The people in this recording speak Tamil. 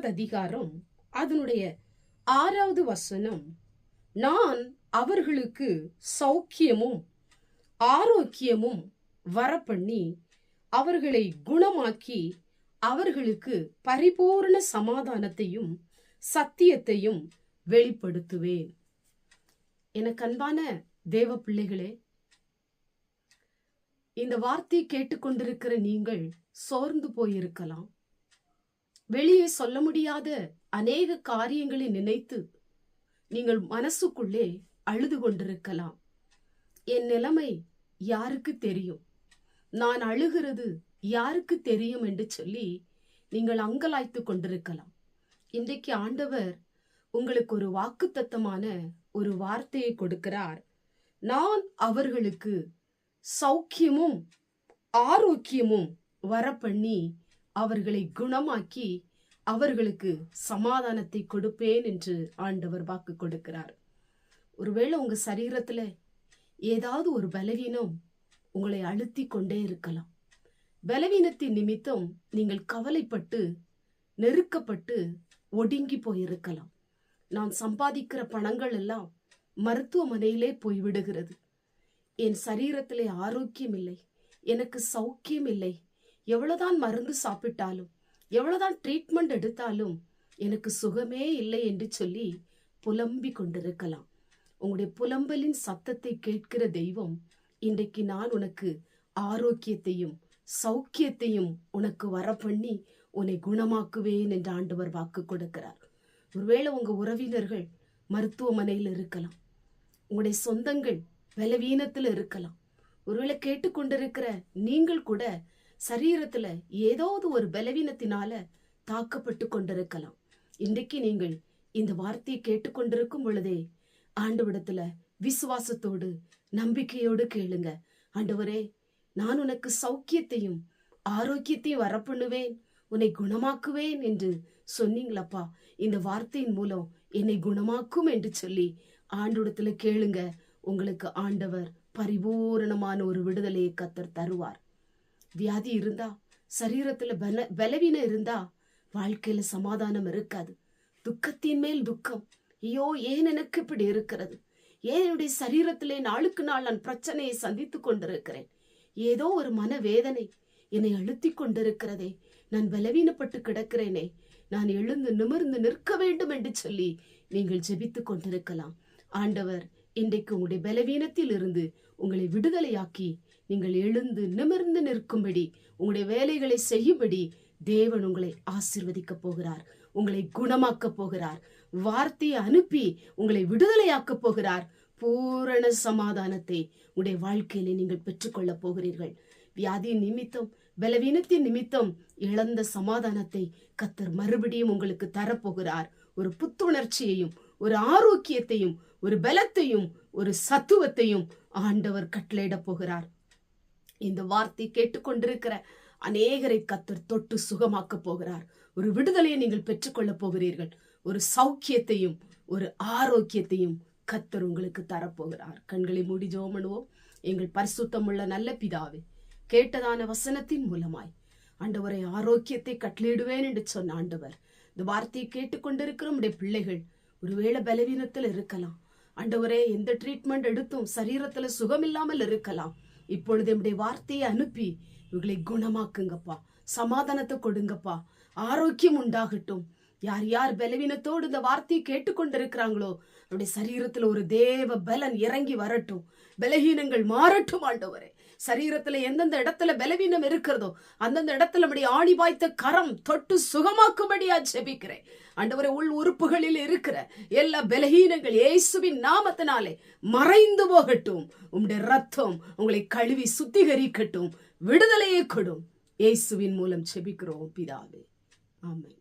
அதிகாரம் அதனுடைய ஆறாவது வசனம். நான் அவர்களுக்கு சௌக்கியமும் ஆரோக்கியமும் வரப்பண்ணி அவர்களை குணமாக்கி அவர்களுக்கு பரிபூர்ண சமாதானத்தையும் சத்தியத்தையும் வெளிப்படுத்துவேன். எனக்கு அன்பான தேவ பிள்ளைகளே இந்த வார்த்தை கேட்டுக்கொண்டிருக்கிற நீங்கள் சோர்ந்து போயிருக்கலாம். வெளியே சொல்ல முடியாத அநேக காரியங்களை நினைத்து நீங்கள் மனசுக்குள்ளே அழுது கொண்டிருக்கலாம். என் நிலைமை யாருக்கு தெரியும்? நான் அழுகிறது யாருக்கு தெரியும் என்று சொல்லி நீங்கள் அங்கலாய்த்து கொண்டிருக்கலாம். இன்றைக்கு ஆண்டவர் உங்களுக்கு ஒரு வாக்குத்தத்தமான ஒரு வார்த்தையை கொடுக்கிறார். நான் அவர்களுக்கு சௌக்கியமும் ஆரோக்கியமும் வரப்பண்ணி அவர்களை குணமாக்கி அவர்களுக்கு சமாதானத்தை கொடுப்பேன் என்று ஆண்டவர் வாக்கு கொடுக்கிறார். ஒருவேளை உங்க சரீரத்துல ஏதாவது ஒரு பலவீனம் உங்களை அழுத்தி கொண்டே இருக்கலாம். பலவீனத்தின் நிமித்தம் நீங்கள் கவலைப்பட்டு நெருக்கப்பட்டு ஒடுங்கி போயிருக்கலாம். நான் சம்பாதிக்கிற பணங்கள் எல்லாம் மருத்துவமனையிலே போய்விடுகிறது. என் சரீரத்திலே ஆரோக்கியம் இல்லை எனக்கு சௌக்கியம் இல்லை எவ்வளவுதான் மருந்து சாப்பிட்டாலும் எவ்வளவுதான் ட்ரீட்மெண்ட் எடுத்தாலும் எனக்கு சுகமே இல்லை என்று சொல்லி புலம்பி கொண்டிருக்கலாம். உங்களுடைய புலம்பலின் சத்தத்தை கேட்கிற தெய்வம் இன்றைக்கு நான் உனக்கு ஆரோக்கியத்தையும் சௌக்கியத்தையும் உனக்கு வர பண்ணி உன்னை குணமாக்குவேன் என்று ஆண்டவர் வாக்கு கொடுக்கிறார். ஒருவேளை உங்க உறவினர்கள் மருத்துவமனையில் இருக்கலாம். உங்களுடைய சொந்தங்கள் பலவீனத்தில் இருக்கலாம். ஒருவேளை கேட்டுக்கொண்டிருக்கிற நீங்கள் கூட சரீரத்துல ஏதாவது ஒரு பலவீனத்தினால தாக்கப்பட்டு கொண்டிருக்கலாம். இன்றைக்கு நீங்கள் இந்த வார்த்தையை கேட்டுக்கொண்டிருக்கும் பொழுதே ஆண்டவிடத்துல விசுவாசத்தோடு நம்பிக்கையோடு கேளுங்க. ஆண்டவரே நான் உனக்கு சௌக்கியத்தையும் ஆரோக்கியத்தையும் வரப்பண்ணுவேன் உன்னை குணமாக்குவேன் என்று சொன்னீங்களப்பா. இந்த வார்த்தையின் மூலம் என்னை குணமாக்கும் என்று சொல்லி ஆண்டோடத்துல கேளுங்க. உங்களுக்கு ஆண்டவர் பரிபூரணமான ஒரு விடுதலையை கத்தர் தருவார். வியாதி இருந்தா சரீரத்துல பல பலவீனம் இருந்தா வாழ்க்கையில சமாதானம் இருக்காது. துக்கத்தின் மேல் துக்கம். ஐயோ ஏன் எனக்கு இப்படி இருக்கிறது? ஏன் என்னுடைய சரீரத்திலே நாளுக்கு நாள் நான் பிரச்சனையை சந்தித்துக் கொண்டிருக்கிறேன்? ஏதோ ஒரு மனவேதனை என்னை அழுத்தி கொண்டிருக்கிறதே. நான் பலவீனப்பட்டு கிடக்கிறேனே. நான் எழுந்து நிமிர்ந்து நிற்க வேண்டும் என்று சொல்லி நீங்கள் ஜெபித்துக் கொண்டிருக்கலாம். ஆண்டவர் இன்றைக்கு உங்களுடைய பலவீனத்தில் இருந்து உங்களை விடுதலையாக்கி நீங்கள் எழுந்து நிமிர்ந்து நிற்கும்படி உங்களுடைய வேலைகளை செய்யும்படி தேவன் உங்களை ஆசிர்வதிக்க போகிறார் உங்களை குணமாக்க போகிறார் வார்த்தையை அனுப்பி உங்களை விடுதலையாக்க போகிறார். பூரண சமாதானத்தை உங்களுடைய வாழ்க்கையிலே நீங்கள் பெற்றுக்கொள்ள போகிறீர்கள். வியாதியின் நிமித்தம் பலவீனத்தின் நிமித்தம் இழந்த சமாதானத்தை கத்தர் மறுபடியும் உங்களுக்கு தரப்போகிறார். ஒரு புத்துணர்ச்சியையும் ஒரு ஆரோக்கியத்தையும் ஒரு பலத்தையும் ஒரு சத்துவத்தையும் ஆண்டவர் கட்டளையிட போகிறார். இந்த வார்த்தை கேட்டுக்கொண்டிருக்கிற அநேகரை கத்தர் தொட்டு சுகமாக்க போகிறார். ஒரு விடுதலையை நீங்கள் பெற்றுக்கொள்ள போகிறீர்கள். ஒரு சௌக்கியத்தையும் ஒரு ஆரோக்கியத்தையும் கத்தர் உங்களுக்கு தரப்போகிறார் கண்களை மூடி ஜோமனுவோம் எங்கள் பரிசுத்தமுள்ள நல்ல பிதாவே கேட்டதான வசனத்தின் மூலமாய் ஆண்டவரை ஆரோக்கியத்தை கட்டளையிடுவேன் என்று சொன்ன ஆண்டவர் இந்த வார்த்தையை கேட்டுக்கொண்டிருக்கிற நம்முடைய பிள்ளைகள் ஒருவேளை பலவீனத்தில் இருக்கலாம். ஆண்டவரே எந்த ட்ரீட்மெண்ட் எடுத்தும் சரீரத்துல சுகம் இல்லாமல் இருக்கலாம். இப்பொழுது என்னுடைய வார்த்தையை அனுப்பி இவர்களை குணமாக்குங்கப்பா. சமாதானத்தை கொடுங்கப்பா. ஆரோக்கியம் உண்டாகட்டும். யார் யார் பலவீனத்தோடு இந்த வார்த்தையை கேட்டுக்கொண்டிருக்கிறாங்களோ அவருடைய சரீரத்துல ஒரு தேவ பலன் இறங்கி வரட்டும். பலகீனங்கள் மாறட்டும் ஆண்டவரே. சரீரத்துல எந்தெந்த இடத்துல பலவீனம் இருக்கிறதோ அந்தந்த இடத்துல நம்முடைய ஆணி வாய்த்த கரம் தொட்டு சுகமாக்கும்படியா ஜெபிக்கிறேன். ஆண்டவரே உள் உறுப்புகளில் இருக்கிற எல்லா பலகீனங்கள் இயேசுவின் நாமத்தினாலே மறைந்து போகட்டும். உங்களுடைய ரத்தம் உங்களை கழுவி சுத்திகரிக்கட்டும். விடுதலையை கொடும். இயேசுவின் மூலம் செபிக்கிறோம் பிதாவே. ஆமென்.